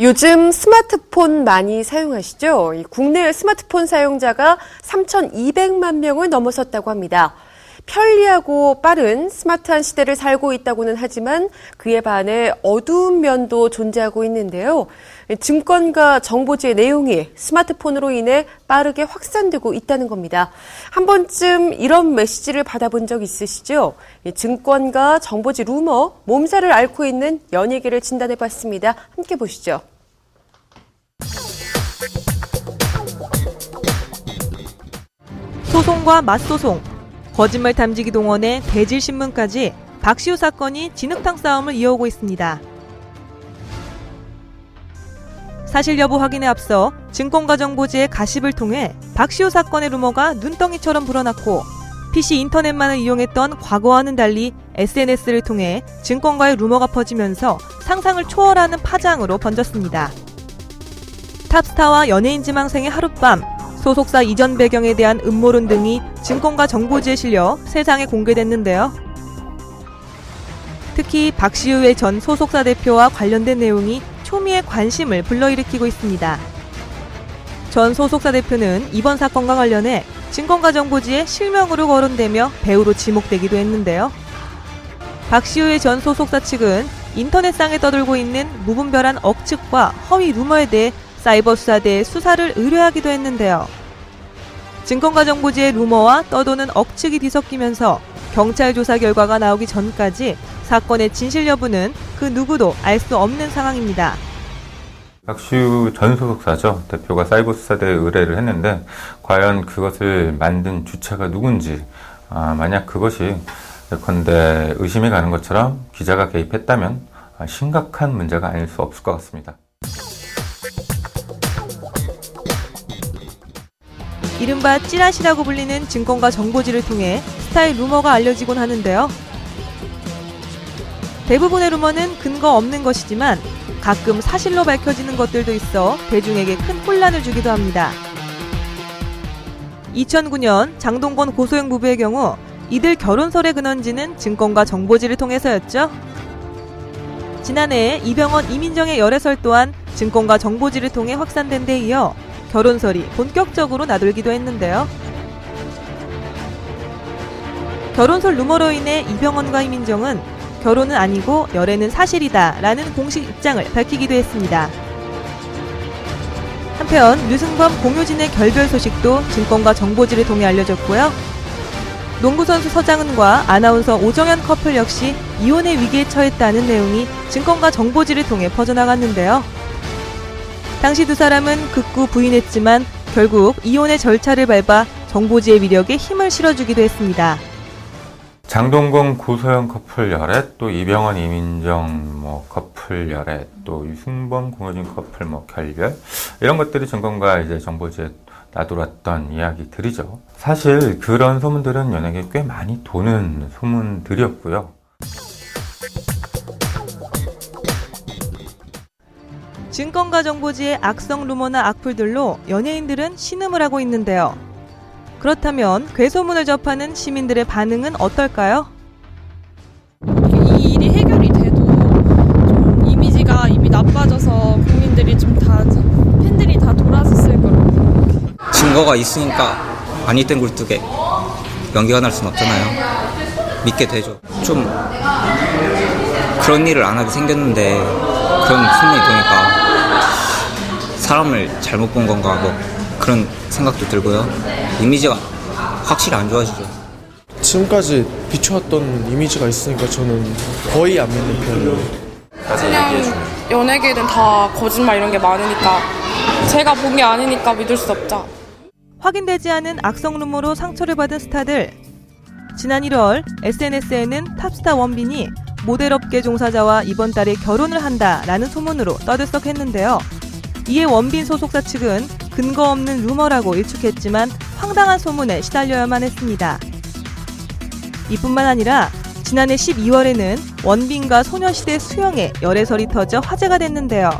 요즘 스마트폰 많이 사용하시죠? 이 국내 스마트폰 사용자가 3,200만 명을 넘어섰다고 합니다. 편리하고 빠른 스마트한 시대를 살고 있다고는 하지만 그에 반해 어두운 면도 존재하고 있는데요. 증권과 정보지의 내용이 스마트폰으로 인해 빠르게 확산되고 있다는 겁니다. 한 번쯤 이런 메시지를 받아본 적 있으시죠? 증권과 정보지 루머, 몸살을 앓고 있는 연예계를 진단해 봤습니다. 함께 보시죠. 소송과 맞소송, 거짓말 탐지기 동원에 대질신문까지 박시우 사건이 진흙탕 싸움을 이어오고 있습니다. 사실 여부 확인에 앞서 증권가 정보지의 가십을 통해 박시우 사건의 루머가 눈덩이처럼 불어났고 PC 인터넷만을 이용했던 과거와는 달리 SNS를 통해 증권가의 루머가 퍼지면서 상상을 초월하는 파장으로 번졌습니다. 탑스타와 연예인 지망생의 하룻밤, 소속사 이전 배경에 대한 음모론 등이 증권가 정보지에 실려 세상에 공개됐는데요. 특히 박시우의 전 소속사 대표와 관련된 내용이 초미의 관심을 불러일으키고 있습니다. 전 소속사 대표는 이번 사건과 관련해 증권가 정보지에 실명으로 거론되며 배우로 지목되기도 했는데요. 박시우의 전 소속사 측은 인터넷상에 떠돌고 있는 무분별한 억측과 허위 루머에 대해 사이버 수사대에 수사를 의뢰하기도 했는데요. 증권가 정보지의 루머와 떠도는 억측이 뒤섞이면서 경찰 조사 결과가 나오기 전까지 사건의 진실 여부는 그 누구도 알 수 없는 상황입니다. 박시우 전 소속사죠. 대표가 사이버 수사대에 의뢰를 했는데 과연 그것을 만든 주체가 누군지 아, 만약 그것이 예컨대 의심이 가는 것처럼 기자가 개입했다면 아, 심각한 문제가 아닐 수 없을 것 같습니다. 이른바 찌라시라고 불리는 증권가 정보지를 통해 스타의 루머가 알려지곤 하는데요. 대부분의 루머는 근거 없는 것이지만 가끔 사실로 밝혀지는 것들도 있어 대중에게 큰 혼란을 주기도 합니다. 2009년 장동건 고소영 부부의 경우 이들 결혼설의 근원지는 증권가 정보지를 통해서였죠. 지난해 이병헌 이민정의 열애설 또한 증권가 정보지를 통해 확산된 데 이어 결혼설이 본격적으로 나돌기도 했는데요. 결혼설 루머로 인해 이병헌과 이민정은 결혼은 아니고 열애는 사실이다 라는 공식 입장을 밝히기도 했습니다. 한편 류승범 공효진의 결별 소식도 증권가 정보지를 통해 알려졌고요. 농구선수 서장은과 아나운서 오정현 커플 역시 이혼의 위기에 처했다는 내용이 증권가 정보지를 통해 퍼져나갔는데요. 당시 두 사람은 극구 부인했지만 결국 이혼의 절차를 밟아 정보지의 위력에 힘을 실어주기도 했습니다. 장동건 고소영 커플 열애, 또 이병헌 이민정 뭐 커플 열애, 또 유승범 공효진 커플 뭐 결별 이런 것들이 증권가 이제 정보지에 나돌았던 이야기들이죠. 사실 그런 소문들은 연예계에 꽤 많이 도는 소문들이었고요. 증권가 정보지의 악성 루머나 악플들로 연예인들은 신음을 하고 있는데요. 그렇다면 괴소문을 접하는 시민들의 반응은 어떨까요? 이 일이 해결이 돼도 좀 이미지가 이미 나빠져서 국민들이 좀 다 팬들이 다 돌아섰을 거라고 증거가 있으니까 아니 땐 굴뚝에 연기가 날 순 없잖아요. 믿게 되죠. 좀 그런 일을 안 하게 생겼는데 그런 소문이 도니까 사람을 잘못 본 건가 뭐 그런 생각도 들고요. 이미지가 확실히 안 좋아지죠. 지금까지 비춰왔던 이미지가 있으니까 저는 거의 안 믿는 편이에요. 그냥 연예계는 다 거짓말 이런 게 많으니까 제가 본 게 아니니까 믿을 수 없죠. 확인되지 않은 악성 루머로 상처를 받은 스타들. 지난 1월 SNS에는 탑스타 원빈이 모델업계 종사자와 이번 달에 결혼을 한다라는 소문으로 떠들썩했는데요. 이에 원빈 소속사 측은 근거 없는 루머라고 일축했지만 황당한 소문에 시달려야만 했습니다. 이뿐만 아니라 지난해 12월에는 원빈과 소녀시대 수영에 열애설이 터져 화제가 됐는데요.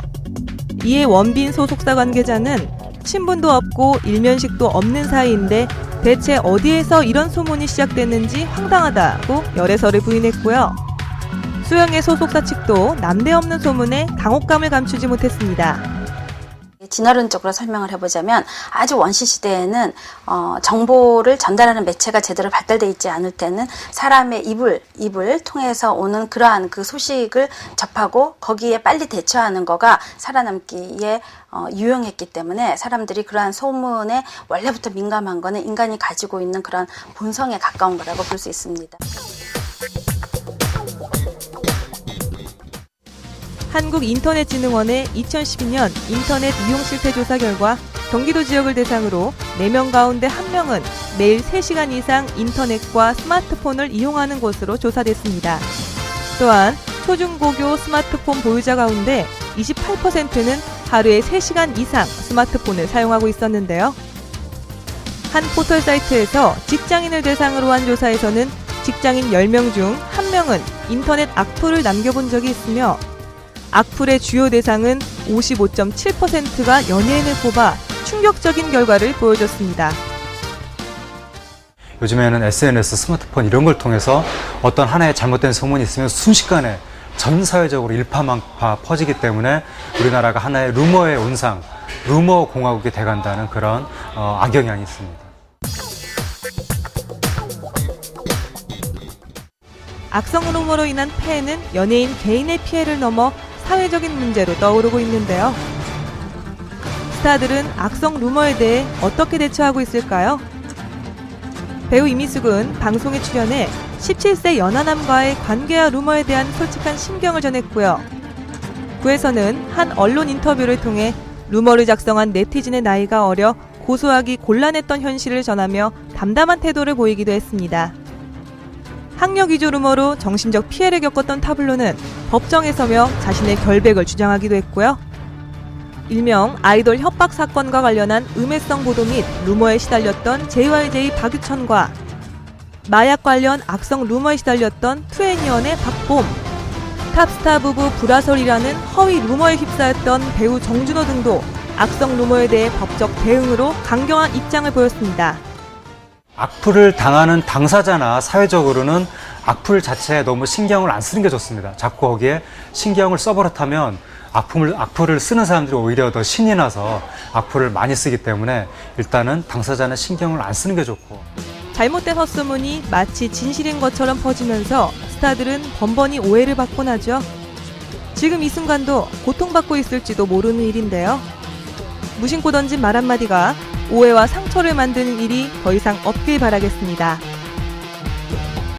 이에 원빈 소속사 관계자는 친분도 없고 일면식도 없는 사이인데 대체 어디에서 이런 소문이 시작됐는지 황당하다고 열애설을 부인했고요. 수영의 소속사 측도 남대 없는 소문에 당혹감을 감추지 못했습니다. 진화론적으로 설명을 해보자면 아주 원시 시대에는 어, 정보를 전달하는 매체가 제대로 발달돼 있지 않을 때는 사람의 입을 입을 통해서 오는 그러한 그 소식을 접하고 거기에 빨리 대처하는 거가 살아남기에 어, 유용했기 때문에 사람들이 그러한 소문에 원래부터 민감한 거는 인간이 가지고 있는 그런 본성에 가까운 거라고 볼 수 있습니다. 한국인터넷진흥원의 2012년 인터넷 이용 실태 조사 결과 경기도 지역을 대상으로 4명 가운데 1명은 매일 3시간 이상 인터넷과 스마트폰을 이용하는 것으로 조사됐습니다. 또한 초중고교 스마트폰 보유자 가운데 28%는 하루에 3시간 이상 스마트폰을 사용하고 있었는데요. 한 포털 사이트에서 직장인을 대상으로 한 조사에서는 직장인 10명 중 1명은 인터넷 악플을 남겨본 적이 있으며 악플의 주요 대상은 55.7%가 연예인을 뽑아 충격적인 결과를 보여줬습니다. 요즘에는 SNS, 스마트폰 이런 걸 통해서 어떤 하나의 잘못된 소문이 있으면 순식간에 전 사회적으로 일파만파 퍼지기 때문에 우리나라가 하나의 루머의 온상, 루머 공화국이 돼간다는 그런 어, 악영향이 있습니다. 악성 루머로 인한 폐해는 연예인 개인의 피해를 넘어 사회적인 문제로 떠오르고 있는데요. 스타들은 악성 루머에 대해 어떻게 대처하고 있을까요? 배우 이미숙은 방송에 출연해 17세 연하남과의 관계와 루머에 대한 솔직한 심경을 전했고요. 구에서는 한 언론 인터뷰를 통해 루머를 작성한 네티즌의 나이가 어려 고소하기 곤란했던 현실을 전하며 담담한 태도를 보이기도 했습니다. 학력 위조 루머로 정신적 피해를 겪었던 타블로는 법정에 서며 자신의 결백을 주장하기도 했고요. 일명 아이돌 협박 사건과 관련한 음해성 보도 및 루머에 시달렸던 JYJ 박유천과 마약 관련 악성 루머에 시달렸던 투애니언의 박봄, 탑스타 부부 불화설이라는 허위 루머에 휩싸였던 배우 정준호 등도 악성 루머에 대해 법적 대응으로 강경한 입장을 보였습니다. 악플을 당하는 당사자나 사회적으로는 악플 자체에 너무 신경을 안 쓰는 게 좋습니다. 자꾸 거기에 신경을 써버릇하면 악플을, 악플을 쓰는 사람들이 오히려 더 신이 나서 악플을 많이 쓰기 때문에 일단은 당사자는 신경을 안 쓰는 게 좋고 잘못된 헛소문이 마치 진실인 것처럼 퍼지면서 스타들은 번번이 오해를 받곤 하죠. 지금 이 순간도 고통받고 있을지도 모르는 일인데요. 무심코 던진 말 한마디가 오해와 상처를 만드는 일이 더 이상 없길 바라겠습니다.